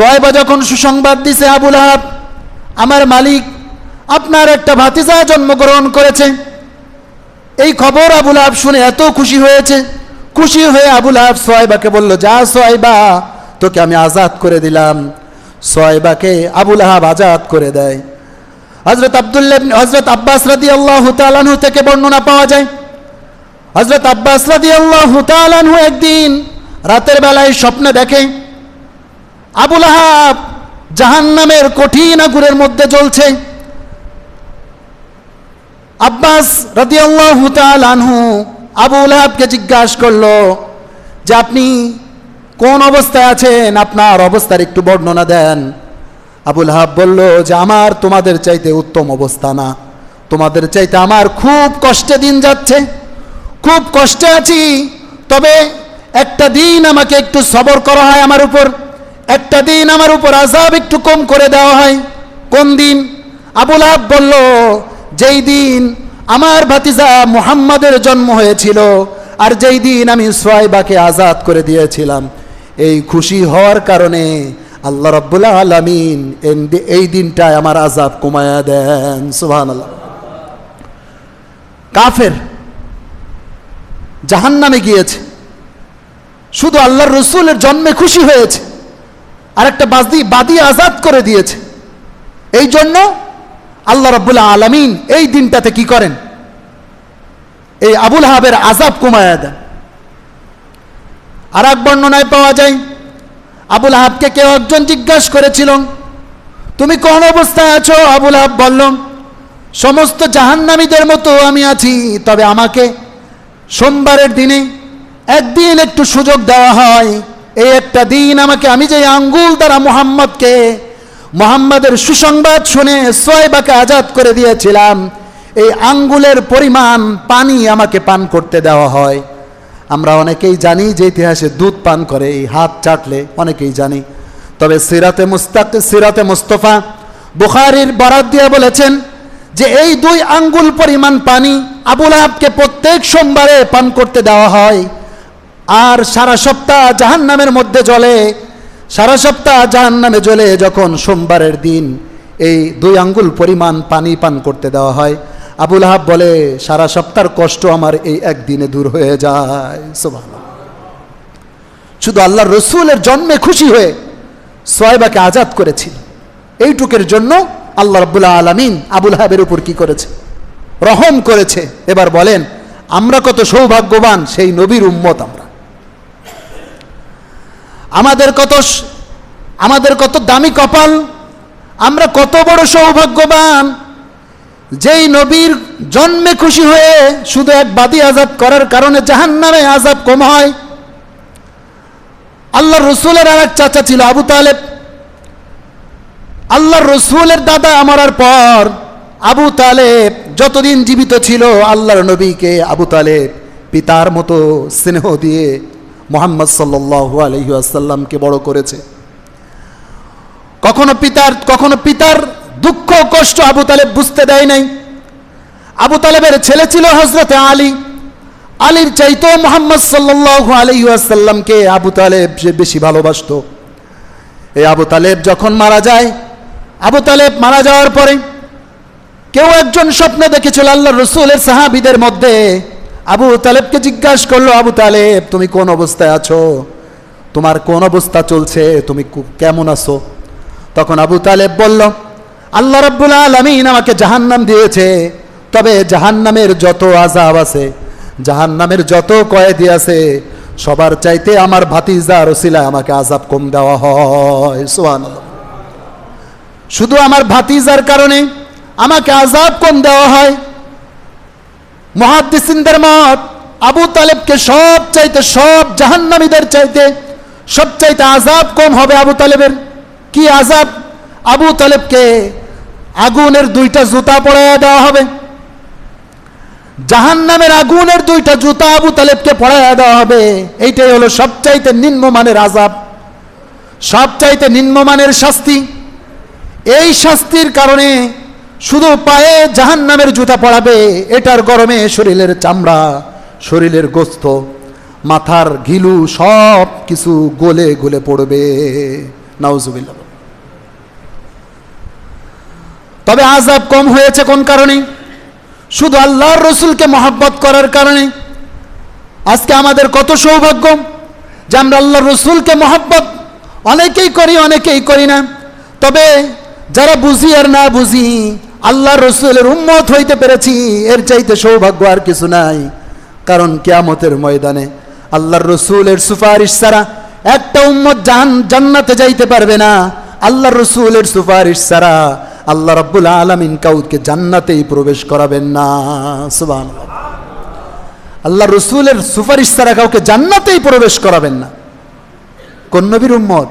সোয়াইবা যখন সুসংবাদ দিছে আবুল আহাব, আমার মালিক, আপনার একটা ভাতিজা জন্মগ্রহণ করেছে। এই খবর আবুল আহাব শুনে এত খুশি হয়েছে। খুশি হয়ে আবুল আহাব সোয়াইবাকে বলল, যা সোয়াইবা, তোকে আমি আজাদ করে দিলাম। সোয়াইবাকে আবুল আহাব আজাদ করে দেয়। হজরত আবদুল্লাহ হজরত আব্বাস রাদি আল্লাহ তালানহু থেকে বর্ণনা পাওয়া যায়। হজরত আব্বাস রাদি আল্লাহ তালানহু একদিন রাতের বেলায় স্বপ্নে দেখে আবুল আহাব জাহান্নামের কঠিন আগুনের মধ্যে জ্বলছে। আব্বাস রাদিয়াল্লাহু আনহু আবুল আহাবকে জিজ্ঞাসা করল যে, আপনি কোন অবস্থায় আছেন? আপনার অবস্থার একটু বর্ণনা দেন। আবুল হাব বলল যে, আমার তোমাদের চাইতে উত্তম অবস্থা না। তোমাদের চাইতে আমার খুব কষ্টে দিন যাচ্ছে। খুব কষ্টে আছি। তবে একটা দিন আমাকে একটু সবর করা হয় আমার উপর। একটা দিন আমার উপর আজাব একটু কম করে দেওয়া হয়। কোন দিন? আবুল হাব বলল, যেই দিন আমার ভাতিজা মুহাম্মাদের জন্ম হয়েছিল আর যেই দিন আমি সোয়াইবাকে আজাদ করে দিয়েছিলাম। এই খুশি হওয়ার কারণে আল্লাহ রব্বুল আলমিন এই দিনটায় আমার আজাব কমায়া দেন। সুহান কাফের জাহান নামে গিয়েছে। শুধু আল্লাহর রসুলের জন্মে খুশি হয়েছে। আর একটা বাদি বাদি আজাদ করে দিয়েছে। এই জন্য আল্লাহ রব্বুল্লাহ আলমিন এই দিনটাতে কি করেন? এই আবুল হাবের আজাব কমায়া দেন। আর এক বর্ণনায় পাওয়া যায়, আবুল হাবকে কেউ একজন জিজ্ঞাসা করেছিল, তুমি কোন অবস্থায় আছো? আবুল হাব বলল, সমস্ত জাহান্নামীদের মতো আমি আছি, তবে আমাকে সোমবারের দিনে একদিন একটু সুযোগ দেওয়া হয়। এই একটা দিন আমাকে, আমি যে আঙ্গুল দ্বারা মোহাম্মদকে, মোহাম্মদের সুসংবাদ শুনে সোয়েবাকে আজাদ করে দিয়েছিলাম, এই আঙ্গুলের পরিমাণ পানি আমাকে পান করতে দেওয়া হয়। আমরা অনেকেই জানি যে ইতিহাসে দুধ পান করে, এই হাত চাটলে অনেকেই জানি। তবে সিরাতে মুস্তাক, সিরাতে মুস্তফা বুখারির বরাদ দিয়ে বলেছেন যে এই দুই আঙ্গুল পরিমাণ পানি আবুল আহাবকে প্রত্যেক সোমবারে পান করতে দেওয়া হয়। আর সারা সপ্তাহ জাহান নামের মধ্যে জলে সারা সপ্তাহ জাহান নামে জ্বলে যখন সোমবারের দিন এই দুই আঙ্গুল পরিমাণ পানি পান করতে দেওয়া হয় আবুল আহাব বলে, সারা সপ্তাহের কষ্ট আমার এই একদিনে দূর হয়ে যায়। সুবহানাল্লাহ। শুধু আল্লাহ রসুলের জন্মে খুশি হয়ে সোয়েবাকে আজাদ করেছিল। এইটুকের জন্য আল্লাহ রব্বুল্লাহ আলমিন আবুল হাবের উপর কি করেছে? রহম করেছে। এবার বলেন, আমরা কত সৌভাগ্যবান সেই নবীর উম্মত আমরা। আমাদের কত আমাদের কত দামি কপাল, আমরা কত বড় সৌভাগ্যবান। যেই নবীর জন্মে খুশি হয়ে শুধু এক বাদী আজাদ করার কারণে জাহান নামে আজাব কম হয়। আল্লাহ রসুলের আর এক চাচা ছিল আবু তালেব। আল্লাহ রসুলের দাদা মরার পর আবু তালেব যতদিন জীবিত ছিল আল্লাহর নবীকে আবু তালেব পিতার মতো স্নেহ দিয়ে মোহাম্মদ সাল্লাহ আলহিহাসাল্লামকে বড় করেছে। কখনো পিতার কখনো পিতার দুঃখ কষ্ট আবু তালেব বুঝতে দেয় নাই। আবু তালেবের ছেলে ছিল হজরতে আলী। আলীর চাইতো মোহাম্মদ সাল্লাহ আলহিহাসাল্লামকে আবু তালেব সে বেশি ভালোবাসতো। এই আবু তালেব যখন মারা যায়, আবু তালেব মারা যাওয়ার পরে কেউ একজন স্বপ্নে দেখেছিল আল্লাহ রসুলের সাহাবিদের মধ্যে আবু তালেবকে জিজ্ঞাসা করল, আবু তালেব, তুমি কোন অবস্থায় আছো? তোমার কোন অবস্থা চলছে? তুমি কেমন আছো? তখন আবু তালেব বলল, আল্লাহ রাব্বুল আলামিন আমাকে জাহান্নাম দিয়েছে। তবে জাহান্নামের যত আজাব আছে, জাহান্নামের যত কয়েদি আছে, সবার চাইতে আমার ভাতিজা রসিলা আমাকে আজাব কম দেওয়া হয়। সুবহানাল্লাহ। শুধু আমার ভাতিজার কারণে আমাকে আজাব কম দেওয়া হয় মহাদিসিনদের মত আবু তালেবকে সব চাইতে সব জাহান্নামীদের চাইতে সব চাইতে আজাব কম হবে আবু তালেবের। কি আজাব আবু তালেবকে আগুনের দুইটা জুতা পরাইয়া দেওয়া হবে। জাহান্নামের আগুনের দুইটা জুতা আবু তালেবকে পরাইয়া দেওয়া হবে। এইটাই হলো সবচাইতে নিম্নমানের আজাব সবচাইতে নিম্নমানের শাস্তি। এই শাস্তির কারণে শুধু পায়ে জাহান নামের জুতা পড়াবে এটার গরমে শরীরের চামড়া, শরীরের গোস্ত, মাথার ঘিলু সব কিছু গলে গলে পড়বে। নাউজুবিল্লাহ। তবে আজাব কম হয়েছে কোন কারণে? শুধু আল্লাহর রসুলকে মহাব্বত করার কারণে? আজকে আমাদের কত সৌভাগ্য যে আমরা আল্লাহর রসুলকে মহাব্বত অনেকেই করি অনেকেই করি না। তবে যারা বুঝি আর না বুঝি আল্লাহর রসুলের উম্মত হইতে পেরেছি। এর চাইতে সৌভাগ্য আর কিছু নাই। কারণ কেয়ামতের ময়দানে আল্লাহর রসুলের সুপারিশ ছাড়া একটা উম্মত জান জান্নাতে যাইতে পারবে না। আল্লাহর রসুলের সুপারিশ ছাড়া আল্লাহ রাব্বুল আলামিন কাউকে জান্নাতেই প্রবেশ করাবেন না। সুবহানাল্লাহ। আল্লাহ রসুলের সুপারিশ ছাড়া কাউকে জান্নাতেই প্রবেশ করাবেন না। কোন নবীর উম্মত